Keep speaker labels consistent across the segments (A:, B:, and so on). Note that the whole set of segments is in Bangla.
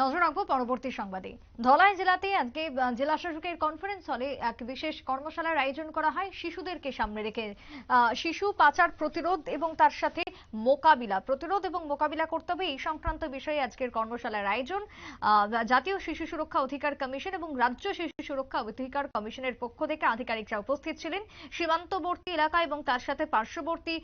A: নজর রাখব পরবর্তী সংবাদে। ধলাই জেলাতে আজকে জেলা শাসকের কনফারেন্স হলে এক বিশেষ কর্মশালার আয়োজন করা হয় শিশুদেরকে সামনে রেখে। শিশু পাচার প্রতিরোধ এবং তার সাথে মোকাবিলা, প্রতিরোধ এবং মোকাবিলা করতে হবে এই সংক্রান্ত বিষয়ে আজকের কর্মশালার আয়োজন। জাতীয় শিশু সুরক্ষা অধিকার কমিশন এবং রাজ্য শিশু সুরক্ষা অধিকার কমিশনের পক্ষ থেকে আধিকারিকরা উপস্থিত ছিলেন। সীমান্তবর্তী এলাকা এবং তার সাথে পার্শ্ববর্তী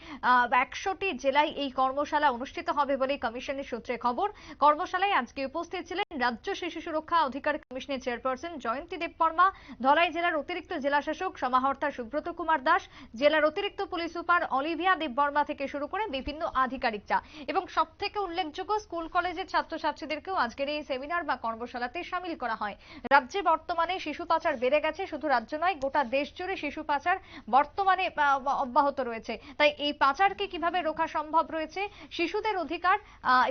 A: একশোটি জেলায় এই কর্মশালা অনুষ্ঠিত হবে বলে কমিশনের সূত্রে খবর। কর্মশালায় আজকে উপস্থিত ছিলেন রাজ্য শিশু সুরক্ষা অধিকার কমিশনের চেয়ারপারসন জয়ন্তী দেববর্মা। ধলাই জেলার অতিরিক্ত জেলা শাসক সমাহর্তা সুব্রত কুমার দাস, জেলার অতিরিক্ত পুলিশ সুপার অলিভিয়া দেববর্মা থেকে শুরু করে বিভিন্ন আধিকারিকরা এবং সব থেকে উল্লেখযোগ্য, স্কুল, কলেজের ছাত্রছাত্রীদেরকেও আজকের এই সেমিনার বা কর্মশালাতে সামিল করা হয়। রাজ্যে বর্তমানে শিশু পাচার বেড়ে গেছে, শুধু রাজ্য নয়, গোটা দেশ জুড়ে শিশু পাচার বর্তমানে অব্যাহত রয়েছে। তাই এই পাচারকে কীভাবে রোখা সম্ভব রয়েছে, শিশুদের অধিকার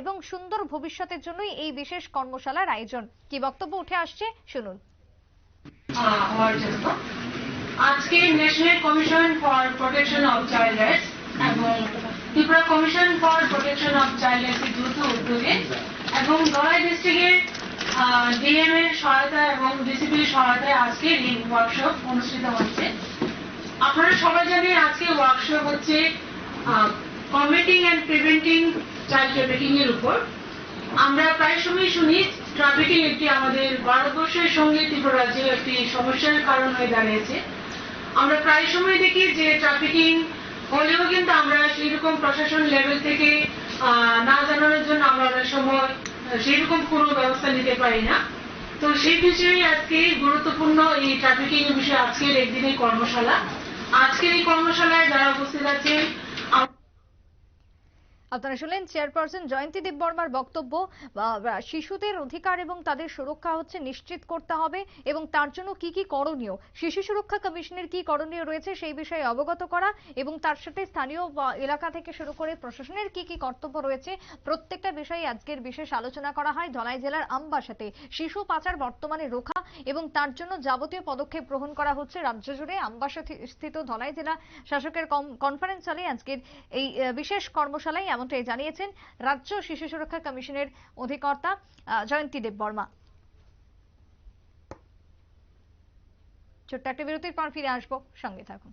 A: এবং সুন্দর ভবিষ্যতের জন্যই এই বিশেষ কর্মশালার আয়োজন। কি বক্তব্য উঠে আসছে, শুনুন।
B: আজকে national commission for protection child rights এবং Tripura commission for protection child যৌথ উদ্যোগে এবং দলাই ডিস্ট্রিক্টের ডিএম এর সহায়তা এবং ডিসিপির সহায়তায় আজকে এই ওয়ার্কশপ অনুষ্ঠিত হচ্ছে। আপনারা সবাই জানেন আজকে ওয়ার্কশপ হচ্ছে committing and preventing child trafficking এর উপর। আমরা প্রায় সময় শুনি, ট্রাফিকিং একটি আমাদের ভারতবর্ষের সঙ্গে ত্রিপুরা রাজ্যের একটি সমস্যার কারণ হয়ে দাঁড়িয়েছে। আমরা প্রায় সময় দেখি যে ট্রাফিকিং হলেও কিন্তু আমরা সেই রকম প্রশাসন লেভেল থেকে না জানানোর জন্য আমরা অনেক সময় সেই রকম কোনো ব্যবস্থা নিতে পারি না। তো সেই বিষয়ে আজকে গুরুত্বপূর্ণ এই ট্রাফিকিং বিষয়ে আজকের একদিনের কর্মশালা। আজকের এই কর্মশালায় যারা উপস্থিত আছেন
A: আপনারা শুনলেন চেয়ারপারসন জয়ন্তী দেববর্মার বক্তব্য শিশুদের অধিকার এবং তাদের সুরক্ষা হচ্ছে নিশ্চিত করতে হবে এবং তার জন্য কি কি করণীয়? শিশু সুরক্ষা কমিশনের কি করণীয় রয়েছে সেই বিষয়ে অবগত করা এবং তার সাথে স্থানীয় এলাকা থেকে শুরু করে প্রশাসনের কি কি কর্তব্য রয়েছে প্রত্যেকটা বিষয়ে আজকের বিশেষ আলোচনা করা হয় ধলাই জেলার আমবাসাতে। শিশু পাচার বর্তমানে রোখা এবং তার জন্য যাবতীয় পদক্ষেপ গ্রহণ করা হচ্ছে রাজ্য জুড়ে। আমবাসা স্থিত ধলাই জেলা শাসকের কনফারেন্স হলে আজকের এই বিশেষ কর্মশালায়। এমনটাই জানিয়েছেন রাজ্য শিশু সুরক্ষা কমিশনের অধিকর্তা জয়ন্তী দেব বর্মা। ছোট্ট একটা বিরতির পর ফিরে আসব। সঙ্গে থাকুন।